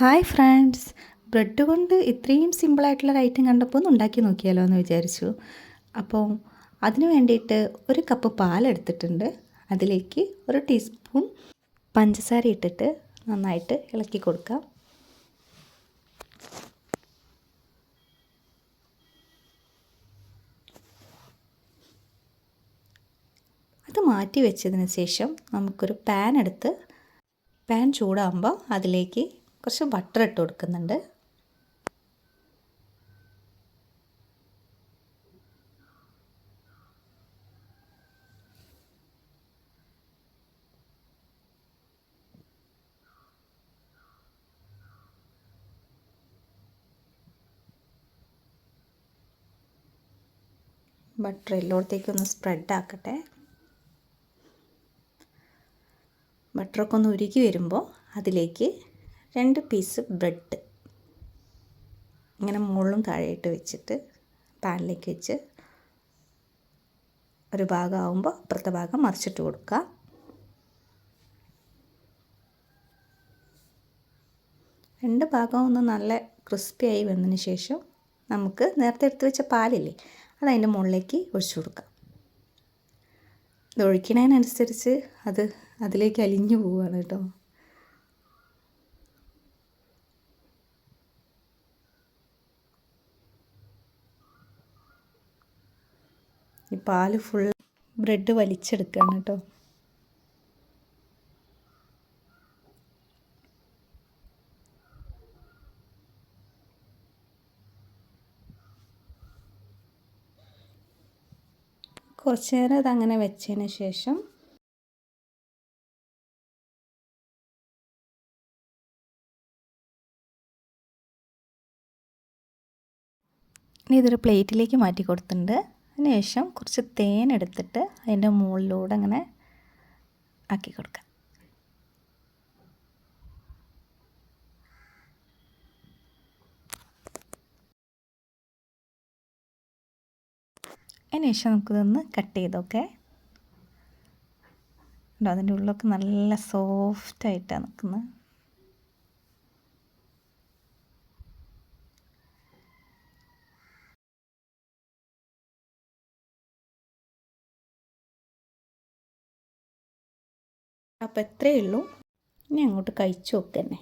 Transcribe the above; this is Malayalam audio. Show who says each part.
Speaker 1: Hi friends. ബ്രെഡ് കൊണ്ട് ഇത്രയും സിമ്പിളായിട്ടുള്ള ഐറ്റം കണ്ടപ്പോൾ ഒന്ന് ഉണ്ടാക്കി നോക്കിയാലോ എന്ന് വിചാരിച്ചു. അപ്പോൾ അതിന് വേണ്ടിയിട്ട് ഒരു കപ്പ് പാൽ എടുത്തിട്ടുണ്ട്. അതിലേക്ക് ഒരു ടീസ്പൂൺ പഞ്ചസാര ഇട്ടിട്ട് നന്നായിട്ട് ഇളക്കി കൊടുക്കാം. അത് മാറ്റി വെച്ചതിന് ശേഷം നമുക്കൊരു പാൻ എടുത്ത് പാൻ ചൂടാകുമ്പോൾ അതിലേക്ക് കുറച്ച് ബട്ടർ ഇട്ട് കൊടുക്കുന്നുണ്ട്. ബട്ടർ എല്ലായിടത്തേക്കും ഒന്ന് സ്പ്രെഡ് ആക്കട്ടെ. ബട്ടറൊക്കെ ഒന്ന് ഉരുകി വരുമ്പോൾ അതിലേക്ക് രണ്ട് പീസ് ബ്രെഡ് ഇങ്ങനെ മുകളിലും താഴെയിട്ട് വെച്ചിട്ട് പാനിലേക്ക് വെച്ച് ഒരു ഭാഗമാകുമ്പോൾ അപ്പുറത്തെ ഭാഗം മറിച്ചിട്ട് കൊടുക്കുക. രണ്ട് ഭാഗം ഒന്ന് നല്ല ക്രിസ്പിയായി വന്നതിന് ശേഷം നമുക്ക് നേരത്തെ എടുത്ത് വെച്ച പാലില്ലേ അത് അതിന്റെ മുകളിലേക്ക് ഒഴിച്ചു കൊടുക്കാം. ഇത് ഒഴിക്കണതിനനുസരിച്ച് അത് അതിലേക്ക് അലിഞ്ഞു പോവുകയാണ് കേട്ടോ. ഈ പാൽ ഫുൾ ബ്രെഡ് വലിച്ചെടുക്കുകയാണ് കേട്ടോ. കുറച്ച് നേരം അതങ്ങനെ വെച്ചതിന് ശേഷം ഇനി ഇതൊരു പ്ലേറ്റിലേക്ക് മാറ്റി കൊടുത്തിട്ടുണ്ട്. അതിന് ശേഷം കുറച്ച് തേൻ എടുത്തിട്ട് അതിന്റെ മുകളിലൂടെ അങ്ങനെ ആക്കി കൊടുക്കാം. അതിനുശേഷം നമുക്കിതൊന്ന് കട്ട് ചെയ്തൊക്കെ. അതിന്റെ ഉള്ളൊക്കെ നല്ല സോഫ്റ്റായിട്ടാണ് നിൽക്കുന്നത്. അപ്പോൾ എത്രയേ ഉള്ളൂ? ഇനി അങ്ങോട്ട് കഴിച്ചു നോക്കന്നെ